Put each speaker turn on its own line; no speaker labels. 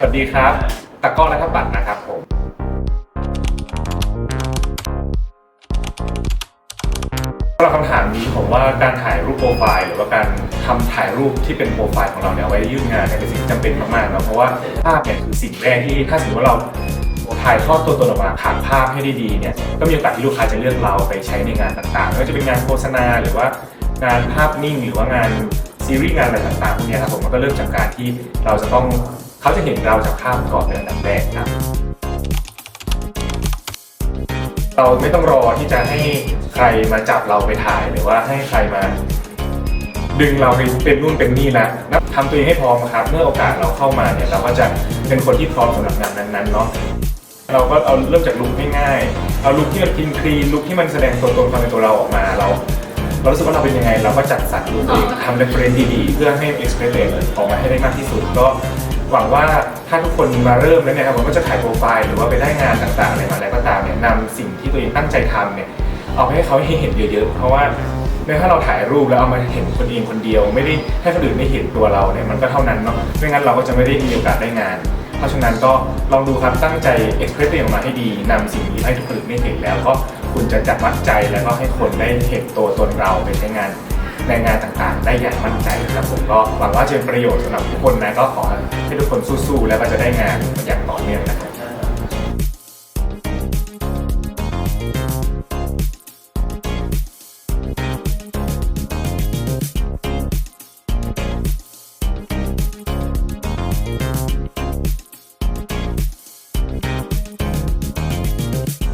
สวัสดีครับตะก้อและทับบัตรนะครับผมสำหรับคำถามนี้ผมว่าการถ่ายรูปโปรไฟล์หรือว่าการทำถ่ายรูปที่เป็นโปรไฟล์ของเราเนี่ยไว้ยื่นงานเนี่ยเป็นสิ่งจำเป็นมากๆนะเพราะว่าภาพเนี่ยคือสิ่งแรกที่ถ้าสมมติว่าเราถ่ายทอดตัวตนออกมาผ่านภาพให้ได้ดีเนี่ยก็มีโอกาสที่ลูกค้าจะเลือกเราไปใช้ในงานต่างๆไม่ว่าจะเป็นงานโฆษณาหรือว่างานภาพนิ่งหรือว่างานซีรีส์งานอะไรต่างๆพวกนี้ครับผมมันก็เริ่มจากการที่เราจะต้อง เขาจะเห็นเราจากภาพก่อนเป็นอันดับแรกครับ เราไม่ต้องรอที่จะให้ใครมาจับเราไปถ่ายหรือว่าให้ใครมา ดึงเราไปเป็นนู่นเป็นนี่แล้วนะทำตัวเองให้พร้อมครับ เมื่อโอกาสเราเข้ามาเนี่ยเราก็จะเป็นคนที่พร้อมสำหรับงานนั้นๆเนาะเราก็เอาเริ่มจากลุคง่ายๆ เอาลุคที่มันคลีนคลีนลุคที่มันแสดงตัวตนความเป็นตัวเราออกมา เราเรารู้สึกว่าเราเป็นยังไง เราก็จัดสรรลุคเองทำเรฟเฟรนซ์ดีๆ เพื่อให้เอ็กซ์เพรสออกมาให้ได้มากที่สุด ก็ หวังว่าถ้าทุกคนมาเริ่มแล้วเนี่ยครับผมก็จะถ่ายโปรไฟล์หรือว่าไปได้งานต่างๆอะไรมาแล้วก็ตามเนี่ยนำสิ่งที่ตัวเองตั้งใจทำเนี่ยเอาไปให้เขาให้เห็นเยอะๆ เพราะว่าในถ้าเราถ่ายรูปแล้วเอามาเห็นคนเองคนเดียว ไม่ได้ให้คนอื่นได้เห็นตัวเราเนี่ยมันก็เท่านั้นเนาะไม่งั้นเราก็จะไม่ได้มีโอกาสได้งาน เพราะฉะนั้นก็ลองดูครับตั้งใจเอ็กเพรสตัวเองออกมาให้ดีนำสิ่งนี้ให้ทุกคนได้เห็นแล้วก็คุณจะจับมัดใจแล้วก็ให้คนได้เห็นตัวตนเราไปใช้งาน ในงานต่างๆ ได้อย่างมั่นใจครับผมก็หวังว่าจะเป็นประโยชน์สำหรับทุกคนนะก็ขอให้ทุกคนสู้ๆแล้วก็จะได้งานอย่างต่อเนื่องนะครับ